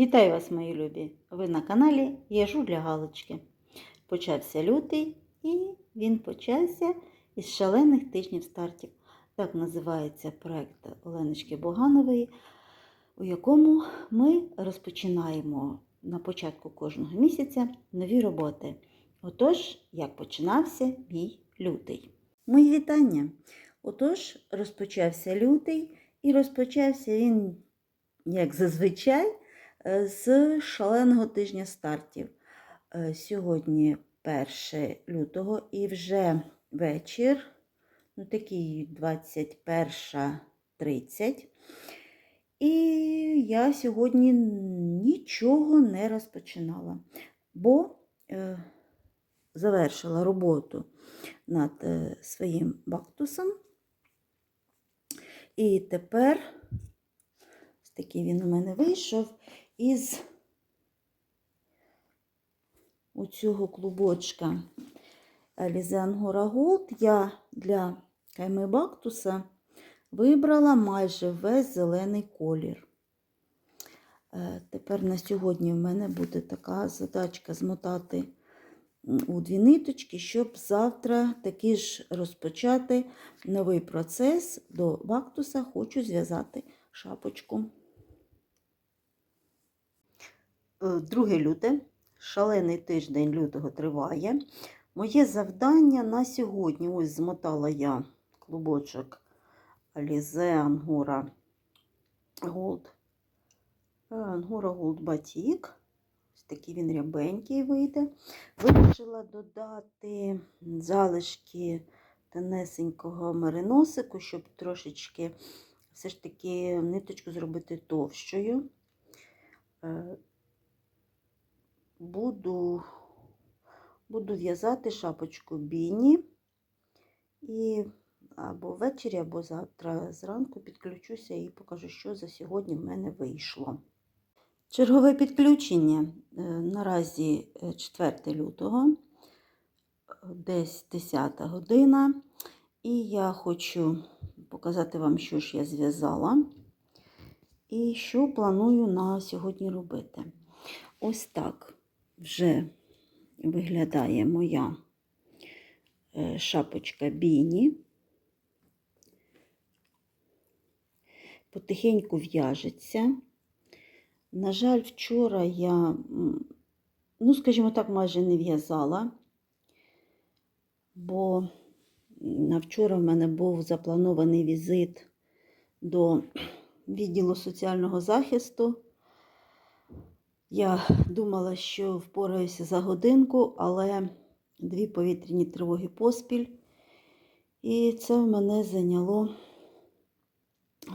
Вітаю вас, мої любі! Ви на каналі Яжу для Галочки. Почався лютий і він почався із шалених тижнів стартів. Так називається проект Оленочки Боганової, у якому ми розпочинаємо на початку кожного місяця нові роботи. Отож, як починався мій лютий. Мої вітання! Отож, розпочався лютий, і розпочався він, як зазвичай, з шаленого тижня стартів. Е, Сьогодні 1 лютого і вже вечір, ну такий 21.30. І я сьогодні нічого не розпочинала, бо е, завершила роботу над е, своїм бактусом. І тепер такий він у мене вийшов із оцього клубочка Alize Angora Gold я для кайми бактуса вибрала майже весь зелений колір. Е, Тепер на сьогодні в мене буде така задачка змотати у дві ниточки, щоб завтра таки ж розпочати новий процес до бактуса. Хочу зв'язати шапочку. 2 люте, шалений тиждень лютого триває. Моє завдання на сьогодні, ось змотала я клубочок Alize Angora Gold. Angora Gold Batik. Ось такий він рябенький вийде. Вирішила додати залишки тонесенького мериносику, щоб трошечки все ж таки ниточку зробити товщою. Е, Буду, буду в'язати шапочку біні і або ввечері, або завтра зранку підключуся і покажу, що за сьогодні в мене вийшло. Чергове підключення е, наразі 4 лютого, десь 10 година. І я хочу показати вам, що ж я зв'язала і що планую на сьогодні робити. Ось так вже виглядає моя е, шапочка Біні. Потихеньку в'яжеться. На жаль, вчора я, ну, скажімо так, майже не в'язала, бо на вчора в мене був запланований візит до відділу соціального захисту. Я думала, що впораюся за годинку, але дві повітряні тривоги поспіль. І це в мене зайняло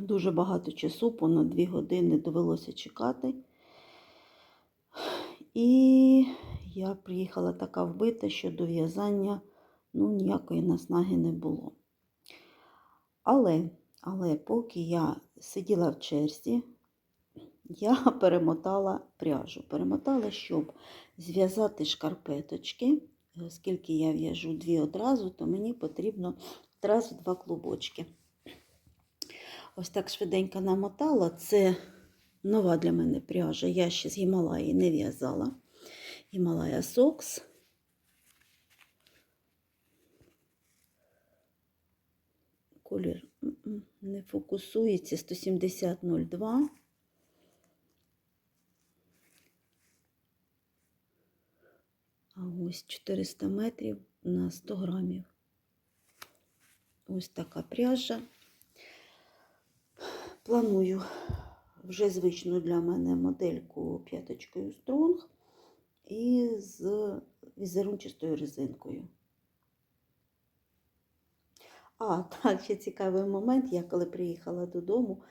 дуже багато часу, понад дві години довелося чекати. І я приїхала така вбита, що до в'язання ну, ніякої наснаги не було. Але, але поки я сиділа в черзі, я перемотала пряжу. Перемотала, щоб зв'язати шкарпеточки. Оскільки я в'яжу дві одразу, то мені потрібно одразу два клубочки. Ось так швиденько намотала. Це нова для мене пряжа. Я ще з Гімалаї не в'язала. Гімалая Сокс. Колір не фокусується 170,02. А ось 400 метрів на 100 грамів. Ось така пряжа. Планую вже звичну для мене модельку п'яточкою Стронг і з візерунчастою резинкою. А, так, ще цікавий момент. Я коли приїхала додому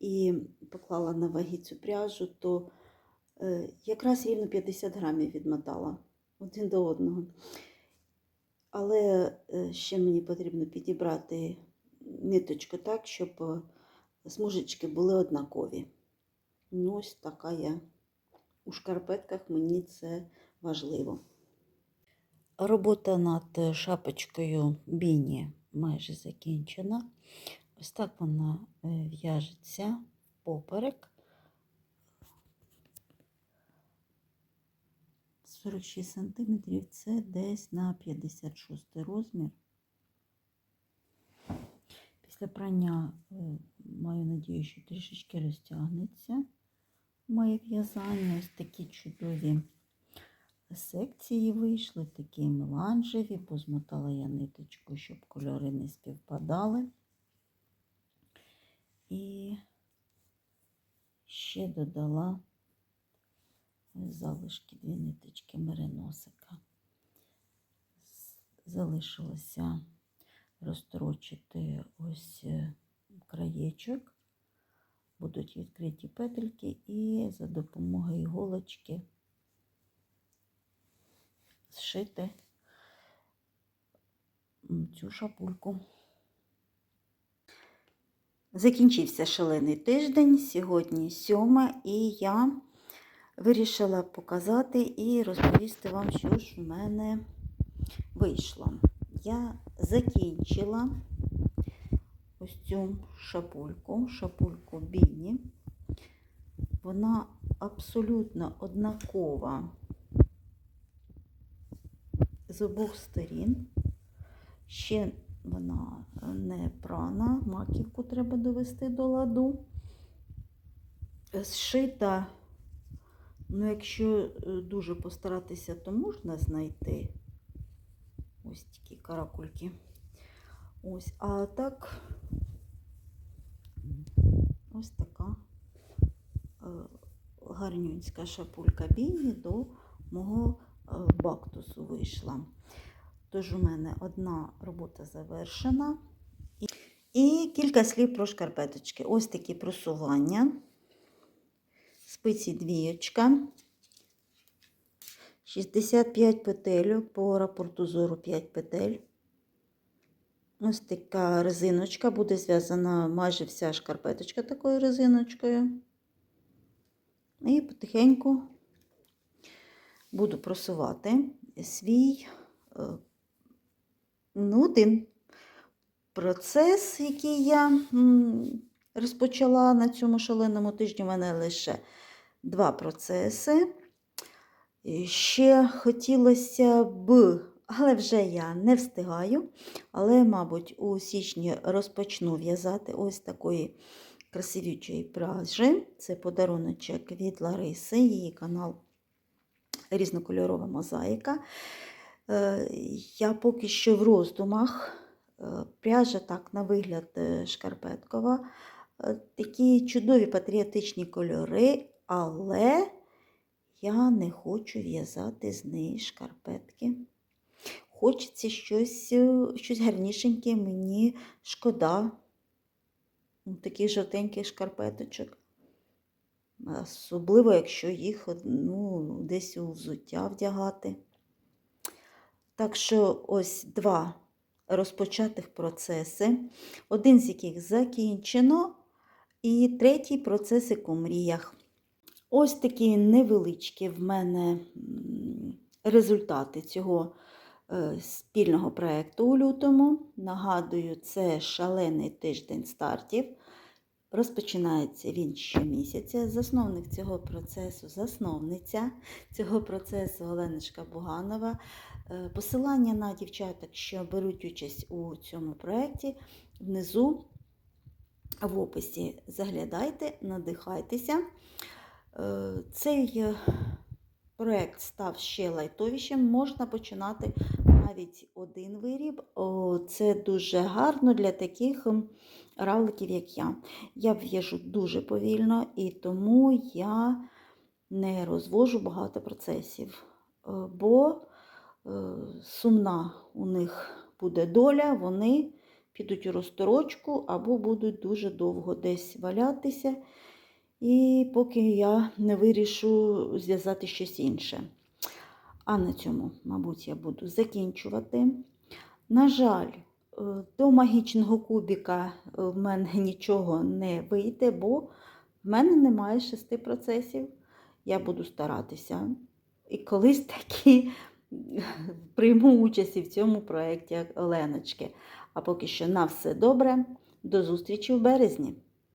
і поклала на ваги цю пряжу, то е, якраз рівно 50 грамів відмотала один до одного. Але е, ще мені потрібно підібрати ниточку так, щоб е, смужечки були однакові. Ну, ось така я у шкарпетках, мені це важливо. Робота над шапочкою Біні майже закінчена. Ось так вона е, в'яжеться поперек. 46 сантиметрів це десь на 56 розмір. Після прання е, маю надію, що трішечки розтягнеться моє в'язання. Ось такі чудові секції вийшли, такі меланжеві, позмотала я ниточку, щоб кольори не співпадали. І ще додала залишки дві ниточки мериносика. Залишилося розтрочити ось е, краєчок. Будуть відкриті петельки і за допомогою іголочки зшити цю шапульку. Закінчився шалений тиждень, сьогодні сьома, і я вирішила показати і розповісти вам, що ж в мене вийшло. Я закінчила ось цю шапульку, шапульку Біні. Вона абсолютно однакова з обох сторін. Ще вона не прана, маківку треба довести до ладу. Зшита, ну, якщо е, дуже постаратися, то можна знайти ось такі каракульки. Ось, а так, ось така е, гарнюнська шапулька Біні до мого е, бактусу вийшла. Тож у мене одна робота завершена. І, і кілька слів про шкарпеточки. Ось такі просування. Спиці двієчка. 65 петельок по рапорту зору 5 петель. Ось така резиночка, буде зв'язана майже вся шкарпеточка такою резиночкою. І потихеньку буду просувати свій е, ну, процес, який я розпочала на цьому шаленому тижні. У мене лише два процеси. Ще хотілося б, але вже я не встигаю. Але, мабуть, у січні розпочну в'язати ось такої красивючої пряжі. Це подаруночок від Лариси, її канал Різнокольорова мозаїка. Е, Я поки що в роздумах. Е, Пряжа так, на вигляд е, шкарпеткова. Е, Такі чудові патріотичні кольори, але я не хочу в'язати з неї шкарпетки. Хочеться щось, е, щось гарнішеньке, мені шкода ну, таких жовтеньких шкарпеточок. Особливо, якщо їх ну, десь у взуття вдягати. Так що ось два розпочатих процеси, один з яких закінчено, і третій процесик у мріях. Ось такі невеличкі в мене результати цього е, спільного проєкту у лютому. Нагадую, це шалений тиждень стартів. Розпочинається він щомісяця. Засновник цього процесу, засновниця цього процесу Оленочка Буганова. Е, Посилання на дівчаток, що беруть участь у цьому проєкті, внизу в описі заглядайте, надихайтеся. Е, Цей е, проєкт став ще лайтовішим. Можна починати навіть один виріб. Це дуже гарно для таких равликів, як я. Я в'яжу дуже повільно і тому я не розвожу багато процесів, Е, бо сумна у них буде доля, вони підуть у розторочку або будуть дуже довго десь валятися. І поки я не вирішу зв'язати щось інше. А на цьому, мабуть, я буду закінчувати. На жаль, е, до магічного кубіка е, в мене нічого не вийде, бо в мене немає шести процесів. Я буду старатися. І колись таки прийму участь і в цьому проєкті як Оленочки. А поки що на все добре. До зустрічі в березні!